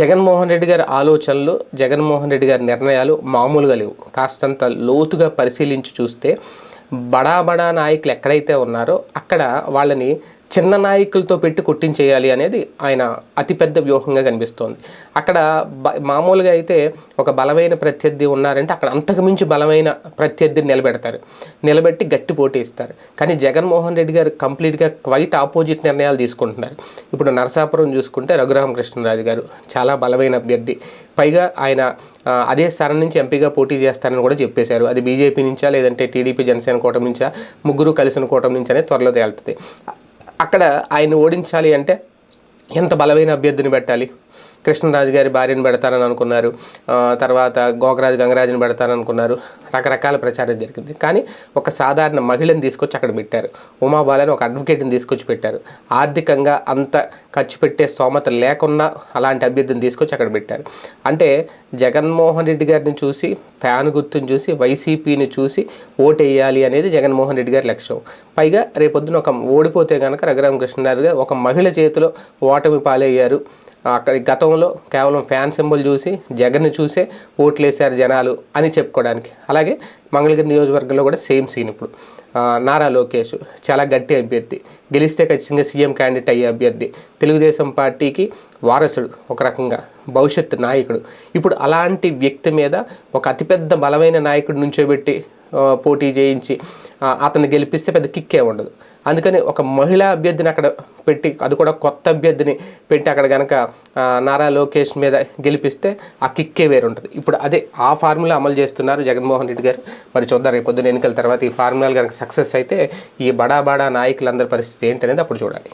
జగన్మోహన్ రెడ్డి గారి ఆలోచనలు జగన్మోహన్ రెడ్డి గారి నిర్ణయాలు మామూలుగా లేవు. కాస్తంత లోతుగా పరిశీలించి చూస్తే బడా బడా నాయకులు ఎక్కడైతే ఉన్నారో అక్కడ వాళ్ళని చిన్న నాయకులతో పెట్టి కొట్టించేయాలి అనేది ఆయన అతిపెద్ద వ్యూహంగా కనిపిస్తోంది. అక్కడ బ- మామూలుగా అయితే ఒక బలమైన ప్రత్యర్థి ఉన్నారంటే అక్కడ అంతకుమించి బలమైన ప్రత్యర్థిని నిలబెడతారు. నిలబెట్టి గట్టి పోటీ ఇస్తారు కానీ జగన్మోహన్ రెడ్డి గారు కంప్లీట్గా క్వైట్ ఆపోజిట్ నిర్ణయాలు తీసుకుంటున్నారు. ఇప్పుడు నరసాపురం చూసుకుంటే రఘురామకృష్ణరాజు గారు చాలా బలమైన అభ్యర్థి. పైగా ఆయన అదే స్థానం నుంచి ఎంపీగా పోటీ చేస్తారని కూడా చెప్పేశారు. అది బీజేపీ నుంచా లేదంటే టీడీపీ జనసేన కూటమి నుంచా ముగ్గురు కలిసిన కూటమి నుంచి అనేది త్వరలో తేలుతుంది. అక్కడ ఆయన ఓడించాలి అంటే ఎంత బలమైన అభ్యర్థిని పెట్టాలి? కృష్ణరాజు గారి భార్యను పెడతారని అనుకున్నారు. తర్వాత గోకరాజు గంగరాజుని పెడతారనుకున్నారు. రకరకాల ప్రచారం జరిగింది. కానీ ఒక సాధారణ మహిళను తీసుకొచ్చి అక్కడ పెట్టారు. ఉమాబాలని ఒక అడ్వకేట్ని తీసుకొచ్చి పెట్టారు. ఆర్థికంగా అంత ఖర్చు పెట్టే స్తోమత లేకున్నా అలాంటి అభ్యర్థిని తీసుకొచ్చి అక్కడ పెట్టారు. అంటే జగన్మోహన్ రెడ్డి గారిని చూసి ఫ్యాన్ గుర్తుని చూసి వైసీపీని చూసి ఓటేయాలి అనేది జగన్మోహన్ రెడ్డి గారి లక్ష్యం. పైగా రేపొద్దున ఒక ఓడిపోతే కనుక రఘురామకృష్ణరాజు గారు ఒక మహిళ చేతిలో ఓటమి పాలయ్యారు. అక్కడ గతంలో కేవలం ఫ్యాన్ సింబల్ చూసి జగన్ని చూసే ఓట్లేశారు జనాలు అని చెప్పుకోవడానికి. అలాగే మంగళగిరి నియోజకవర్గంలో కూడా సేమ్ సీన్ ఇప్పుడు. నారా లోకేష్ చాలా గట్టి అభ్యర్థి. గెలిస్తే ఖచ్చితంగా సీఎం క్యాండిడేట్ అయ్యే అభ్యర్థి. తెలుగుదేశం పార్టీకి వారసుడు ఒక రకంగా భవిష్యత్ నాయకుడు. ఇప్పుడు అలాంటి వ్యక్తి మీద ఒక అతిపెద్ద బలమైన నాయకుడు నుంచోబెట్టి పోటీ చేయించి అతన్ని గెలిపిస్తే పెద్ద కిక్కే ఉండదు. అందుకని ఒక మహిళా అభ్యర్థిని అక్కడ పెట్టి అది కూడా కొత్త అభ్యర్థిని పెట్టి అక్కడ కనుక నారా లోకేష్ మీద గెలిపిస్తే ఆ కిక్కే వేరు ఉంటుంది ఇప్పుడు అదే ఆ ఫార్ములా అమలు చేస్తున్నారు జగన్మోహన్ రెడ్డి గారు. మరి చూద్దాం రేపు పొద్దున ఎన్నికల తర్వాత ఈ ఫార్ములాలు కనుక సక్సెస్ అయితే ఈ బడా బడా నాయకులందరి పరిస్థితి ఏంటనేది అప్పుడు చూడాలి.